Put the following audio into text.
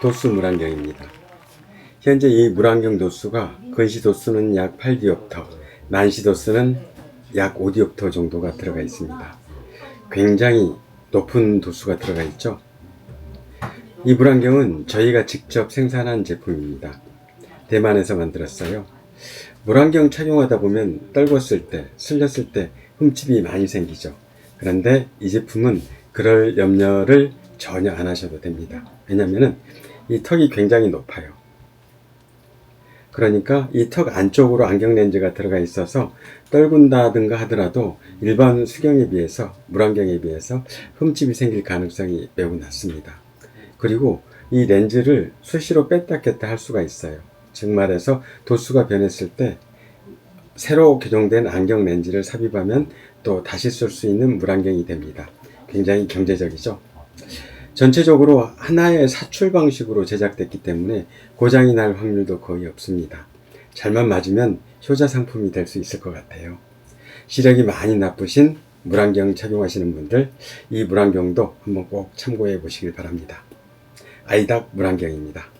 도수 물안경입니다. 현재 이 물안경 도수가 근시 도수는 약 8디옵터, 만시 도수는 약 5디옵터 정도가 들어가 있습니다. 굉장히 높은 도수가 들어가 있죠. 이 물안경은 저희가 직접 생산한 제품입니다. 대만에서 만들었어요. 물안경 착용하다 보면 떨궜을 때, 슬렸을 때 흠집이 많이 생기죠. 그런데 이 제품은 그럴 염려를 전혀 안 하셔도 됩니다. 왜냐면은 이 턱이 굉장히 높아요. 그러니까 이 턱 안쪽으로 안경 렌즈가 들어가 있어서 떨군다든가 하더라도 일반 수경에 비해서 물안경에 비해서 흠집이 생길 가능성이 매우 낮습니다. 그리고 이 렌즈를 수시로 뺐다 꼈다 할 수가 있어요. 즉 말해서 도수가 변했을 때 새로 개종된 안경 렌즈를 삽입하면 또 다시 쓸 수 있는 물안경이 됩니다. 굉장히 경제적이죠. 전체적으로 하나의 사출 방식으로 제작됐기 때문에 고장이 날 확률도 거의 없습니다. 잘만 맞으면 효자 상품이 될 수 있을 것 같아요. 시력이 많이 나쁘신 물안경 착용하시는 분들 이 물안경도 한번 꼭 참고해 보시길 바랍니다. 아이닥 물안경입니다.